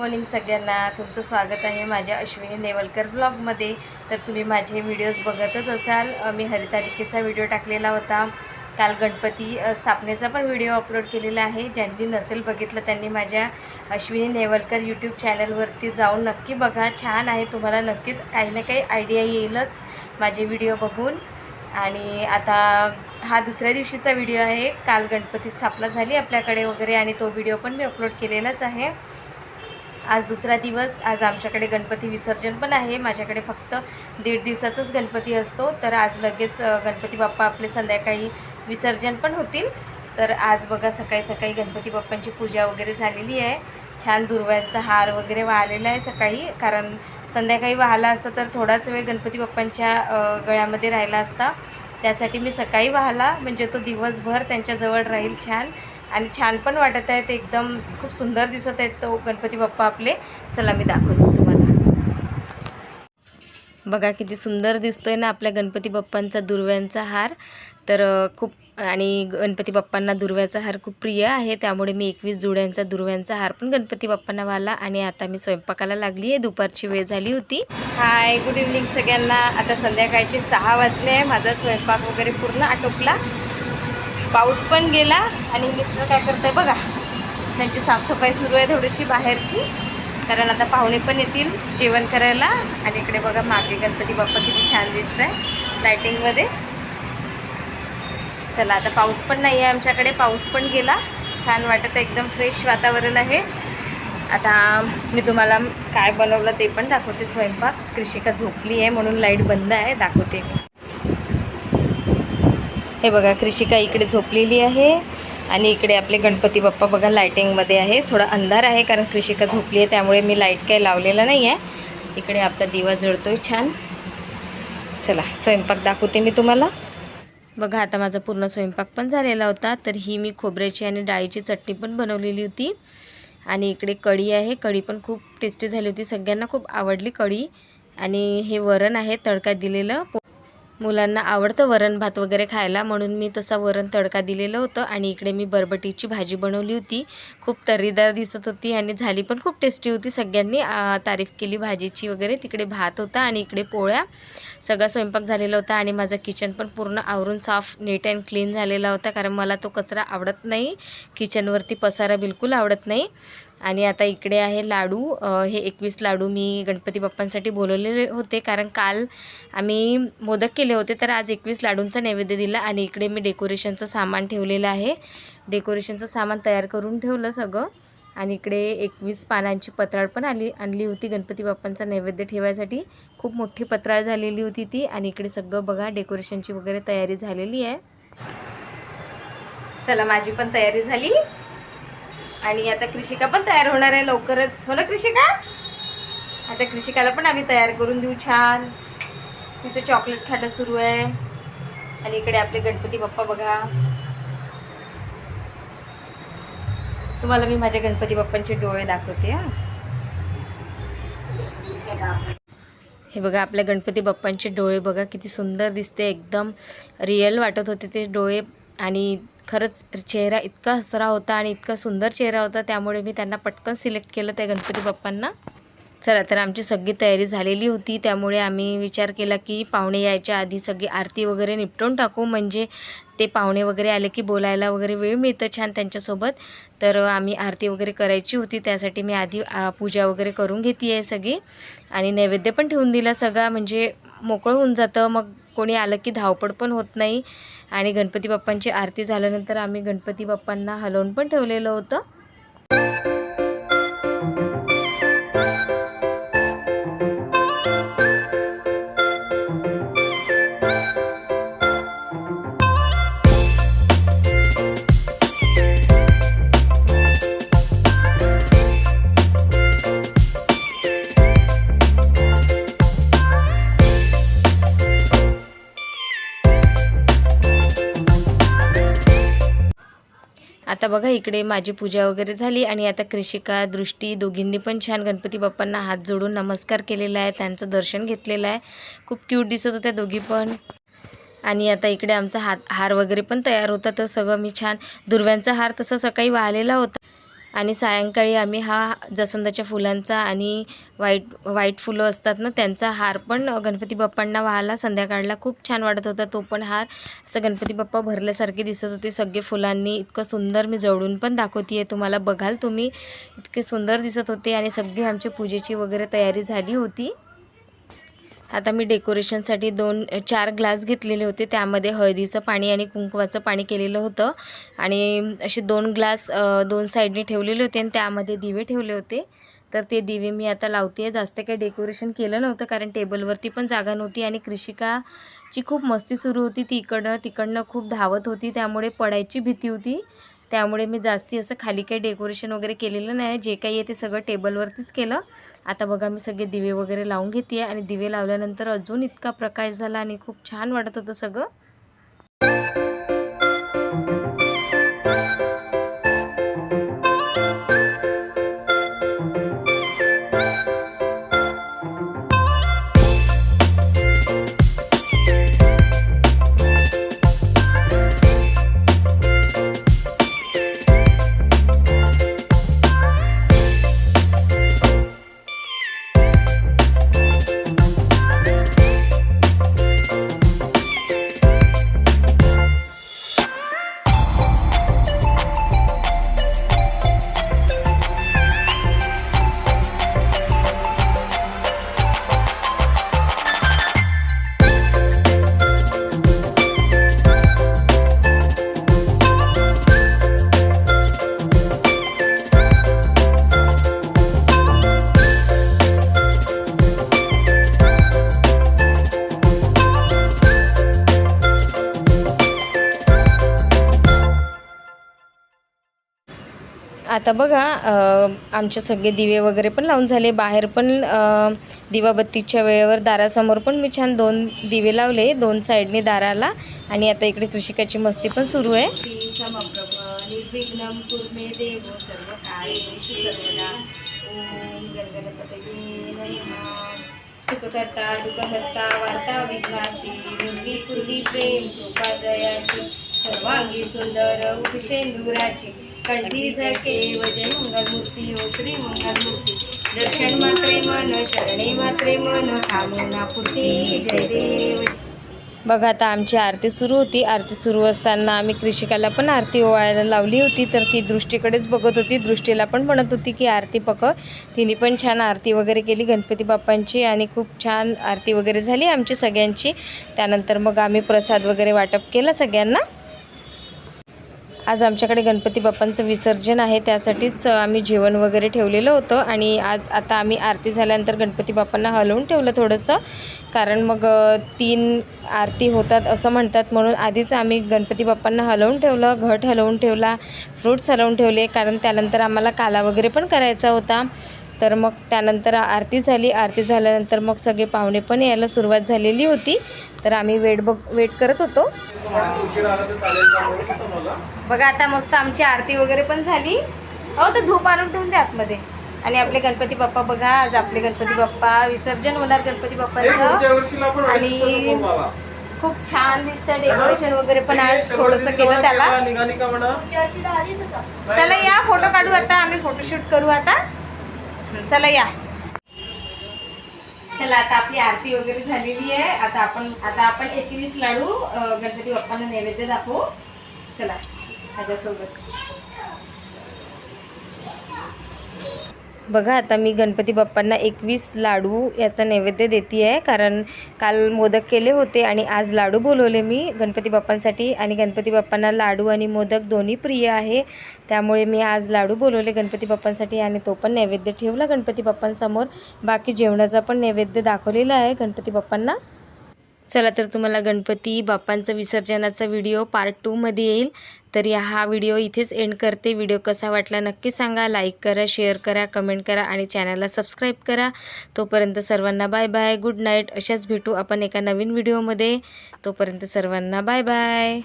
Morning सगळ्यांना. तुमचं स्वागत आहे माझ्या अश्विनी नेवलकर ब्लॉगमध्ये. तर तुम्ही माझे व्हिडिओज बघतच असाल. मी हरितालिकेचा व्हिडिओ टाकलेला होता. काल गणपती स्थापनेचा पण व्हिडिओ अपलोड केलेला आहे. ज्यांनी नसेल बघितलं त्यांनी माझ्या अश्विनी नेवलकर यूट्यूब चॅनलवरती जाऊन नक्की बघा. छान आहे. तुम्हाला नक्कीच काही ना काही आयडिया येईलच माझे व्हिडिओ बघून. आणि आता हा दुसऱ्या दिवशीचा व्हिडिओ आहे. काल गणपती स्थापना झाली आपल्याकडे वगैरे आणि तो व्हिडिओ पण मी अपलोड केलेलाच आहे. आज दुसरा दिवस आज आमच्याकडे गणपती विसर्जन पण आहे. माझ्याकडे फक्त दीड दिवसाचाच गणपती असतो. तर आज लगेच गणपती बाप्पा आपले संध्याकाळी विसर्जन पण होतील. तर आज बघा सकाळी सकाळी गणपती बाप्पांची पूजा वगैरे झालेली आहे. छान दुर्व्यांचा हार वगैरे वाहलेला आहे सकाळी. कारण संध्याकाळी वाहला असता तर थोडाच वेळ गणपती बाप्पांच्या गळ्यामध्ये राहिला असता. त्यासाठी मी सकाळी वाहला. म्हणजे तो दिवसभर त्यांच्याजवळ राहील छान. आणि छान पण वाटत आहेत. एकदम खूप सुंदर दिसत आहेत तो गणपती बाप्पा आपले. चला मी दाखवते तुम्हाला. बघा किती सुंदर दिसतोय ना आपल्या गणपती बाप्पांचा दुर्व्यांचा हार. तर खूप आणि गणपती बाप्पांना दुर्व्याचा हार खूप प्रिय आहे. त्यामुळे मी एकवीस जुड्यांचा दुर्व्यांचा हार पण गणपती बाप्पांना वाला आणि आता मी स्वयंपाकाला लागली आहे. दुपारची वेळ झाली होती. हाय गुड इव्हनिंग सगळ्यांना. आता संध्याकाळचे सहा वाजले आहे. माझा स्वयंपाक वगैरे पूर्ण आटोपला. पाऊस पण गेला आणि मिस्टर काय करताय बघा. त्यांची साफसफाई सुरू आहे थोडीशी बाहेरची. कारण आता पाहुणे पण येतील जेवण करायला. आणि इकडे बघा मागे गणपती बाप्पा किती छान दिसत आहे लायटिंगमध्ये चला आता पाऊस पण नाही आहे आमच्याकडे. पाऊस पण गेला. छान वाटत आहे एकदम फ्रेश वातावरण आहे. आता मी तुम्हाला काय बनवलं ते पण दाखवते स्वयंपाक. कृषिका झोपली आहे म्हणून लाइट बंद आहे दाखवते. मी हे बघा कृषिका इकडे झोपलेली आहे आणि इकडे आपले गणपती बाप्पा बघा लायटिंगमध्ये आहे. थोडा अंधार आहे कारण कृषिका झोपली आहे त्यामुळे मी लाइट काही लावलेला नाही आहे इकडे आपला दिवा जळतोय छान. चला स्वयंपाक दाखवते मी तुम्हाला. बघा आता माझा पूर्ण स्वयंपाक पण झालेला होता तर ही मी खोबऱ्याची आणि डाळीची चटणी पण बनवलेली होती. आणि इकडे कढी आहे कढी पण खूप टेस्टी झाली होती सगळ्यांना खूप आवडली कढी. आणि हे वरण आहे तडका दिलेलं. मुलांना आवडतं वरण भात वगैरे खायला म्हणून मी तसा वरण तडका दिलेलं होतं आणि इकडे मी बरबटीची भाजी बनवली होती. खूप तर्रीदार दिसत होती आणि झाली पण खूप टेस्टी होती. सगळ्यांनी तारीफ केली भाजीची वगैरे. तिकडे भात होता आणि इकडे पोळ्या. सगळा स्वयंपाक झालेला होता आणि माझं किचन पण पूर्ण आवरून साफ नीट अँड क्लीन झालेला होता. कारण मला तो कचरा आवडत नाही. किचनवरती पसारा बिलकुल आवडत नाही. आणि आता इकडे आहे लाडू. हे एकवीस लाडू मी गणपती बाप्पांसाठी बोलवलेले होते. कारण काल आम्ही मोदक केले होते तर आज एकवीस लाडूंचा नैवेद्य दिला आणि इकडे मी डेकोरेशनचं सामान ठेवलेलं आहे. डेकोरेशनचं सामान तयार करून ठेवलं सगळं. आणि इकडे एकवीस पानांची पत्राळ पण आली आणली होती गणपती बाप्पांचा नैवेद्य ठेवायसाठी. खूप मोठी पत्राळ झालेली होती ती. आणि इकडे सगळं बघा डेकोरेशनची वगैरे तयारी झालेली आहे. चला माझी पण तयारी झाली. आणि आता कृषिका पण तयार होणार आहे लवकरच. हो ना कृषिका? आता कृषिकाला पण आम्ही तयार करून देऊ छान. तिथं चॉकलेट खाणं सुरू आहे. आणि इकडे आपले गणपती बाप्पा बघा. तुम्हाला मी माझ्या गणपती बाप्पांचे डोळे दाखवते हा. हे बघा आपल्या गणपती बाप्पांचे डोळे बघा किती सुंदर दिसते. एकदम रिअल वाटत होते ते डोळे. आणि खरंच चेहरा इतका हसरा होता आणि इतका सुंदर चेहरा होता त्यामुळे मी त्यांना पटकन सिलेक्ट केलं त्या गणपती बाप्पांना. चला तर आमची सगळी तयारी झालेली होती त्यामुळे आम्ही विचार केला की पाहुणे यायच्या आधी सगळी आरती वगैरे निपटून टाकू म्हणजे ते पाहुणे वगैरे आले की बोलायला वगैरे वेळ मिळतं छान त्यांच्यासोबत. तर आम्ही आरती वगैरे करायची होती त्यासाठी मी आधी पूजा वगैरे करून घेते आहे सगळी. आणि नैवेद्य पण ठेवून दिला सगळा म्हणजे मोकळं होऊन जातं मग कोणी आलं की धावपळ पण होत नाही. आणि गणपती बाप्पांची आरती झाल्यानंतर आम्ही गणपती बाप्पांना हलवून पण ठेवलेलं होतं. आता बघा इकडे माझी पूजा वगैरे झाली आणि आता कृषिका दृष्टी दोघींनी पण छान गणपती बाप्पांना हात जोडून नमस्कार केलेला आहे त्यांचं दर्शन घेतलेलं आहे. खूप क्यूट दिसत होत्या दोघी पण. आणि आता इकडे आमचा हात हार वगैरे पण तयार होता तर सगळं मी छान दुर्व्यांचा हार तसं सकाळी वाहिलेला होता. आणि सायंकाळी आम्ही हा जसवंताच्या फुलांचा आणि वाईट वाईट फुलं असतात ना त्यांचा हार पण गणपती बाप्पांना व्हायला संध्याकाळला खूप छान वाटत होता. तो पण हार असं गणपती बाप्पा भरल्यासारखे दिसत होते. सगळे फुलांनी इतकं सुंदर मी जवळून पण दाखवते आहे तुम्हाला बघाल तुम्ही इतके सुंदर दिसत होते आणि सगळी आमची पूजेची वगैरे तयारी झाली होती. आता मी डेकोरेशनसाठी दोन चार ग्लास घेतलेले होते. त्यामध्ये हळदीचं पाणी आणि कुंकवाचं पाणी केलेलं होतं. आणि असे दोन ग्लास दोन साईडने ठेवलेले होते आणि त्यामध्ये दिवे ठेवले होते. तर ते दिवे मी आता लावते आहे जास्त काही डेकोरेशन केलं नव्हतं कारण टेबलवरती पण जागा नव्हती आणि कृषिकाची खूप मस्ती सुरू होती. ती इकडनं तिकडनं खूप धावत होती. त्यामुळे पडायची भीती होती. त्यामुळे मी जास्ती असं खाली काही डेकोरेशन वगैरे केलेलं नाही. जे काही आहे ते सगळं टेबलवरतीच केलं. आता बघा मी सगळे दिवे वगैरे लावून घेते आणि दिवे लावल्यानंतर अजून इतका प्रकाश झाला आणि खूप छान वाटत होतं सगळं. आता बघा आमचे सगळे दिवे वगैरे पण लावून झाले. बाहेर पण दिवाबत्तीच्या वेळेवर दारासमोर पण मी छान दोन दिवे लावले दोन साईडने दाराला. आणि आता इकडे कृषिकाची मस्ती पण सुरू आहे. सुखकर्ता दुःखकर्ता वार्ता विघ्नाची मुलगी कुर्ली प्रेम कृपा जयाची सर्वांगी सुंदर उषेंदुराची कंठी जके वजय मंगलमूर्ती ओ श्री मंगलमूर्ती। दर्शन मात्रे मन शरणे मात्रे मन कामना पुती जय देव। बघा आता आमची आरती सुरू होती. आरती सुरू असताना आम्ही कृषिकाला पण आरती ओवायला लावली होती. तर ती दृष्टीकडेच बघत होती. दृष्टीला पण म्हणत होती की आरती पकव तिने पण छान आरती वगैरे केली गणपती बाप्पांची आणि खूप छान आरती वगैरे झाली आमची सगळ्यांची. त्यानंतर मग आम्ही प्रसाद वगैरे वाटप केला सगळ्यांना. आज आमच्याकडे गणपती बाप्पांचं विसर्जन आहे त्यासाठीच आम्ही जेवण वगैरे ठेवलेलं होतं आणि आज आता आम्ही आरती झाल्यानंतर गणपती बाप्पांना हलवून ठेवलं थोडंसं. कारण मग तीन आरती होतात असं म्हणतात. म्हणून आधीच आम्ही गणपती बाप्पांना हलवून ठेवलं घट हलवून ठेवला फ्रूट्स हलवून ठेवले. कारण त्यानंतर आम्हाला काला वगैरे पण करायचा होता. तर मग त्यानंतर आरती झाली. आरती झाल्यानंतर मग सगळे पाहुणे पण यायला सुरुवात झालेली होती. तर आम्ही वेट बघ वेट करत होतो. बघा आता मस्त आमची आरती वगैरे पण झाली. हो तर धूप आणून ठेवून द्या आतमध्ये. आणि आपले गणपती बाप्पा बघा आज आपले गणपती बाप्पा विसर्जन होणार गणपती बाप्पांचं. आणि खूप छान दिसतं डेकोरेशन वगैरे पण आज थोडंसं केलं त्याला. चला या फोटो काढू आता. आम्ही फोटोशूट करू आता. चला या. चला आता आपली आरती वगैरे झालेली आहे. आता आपण आता आपण एकवीस लाडू गणपती बाप्पांना नैवेद्य दाखवू. चला माझ्यासोबत बघा आता मी गणपती बाप्पांना एकवीस लाडू याचा नैवेद्य देते आहे कारण काल मोदक केले होते आणि आज लाडू बोलवले मी गणपती बाप्पांसाठी. आणि गणपती बाप्पांना लाडू आणि मोदक दोन्ही प्रिय आहे. त्यामुळे मी आज लाडू बोलवले गणपती बाप्पांसाठी आणि तो पण नैवेद्य ठेवला गणपती बाप्पांसमोर. बाकी जेवणाचा पण नैवेद्य दाखवलेला आहे गणपती बाप्पांना. चला तर तुम्हाला गणपती बाप्पांचं विसर्जनाचा व्हिडिओ पार्ट टूमध्ये येईल. तर या हा व्हिडिओ इथेच एंड करते. व्हिडिओ कसा वाटला नक्की सांगा. लाईक करा शेअर करा कमेंट करा आणि चॅनलला सबस्क्राईब करा. तोपर्यंत सर्वांना बाय बाय गुड नाईट अशाच भेटू आपण एका नवीन व्हिडिओमध्ये तोपर्यंत सर्वांना बाय बाय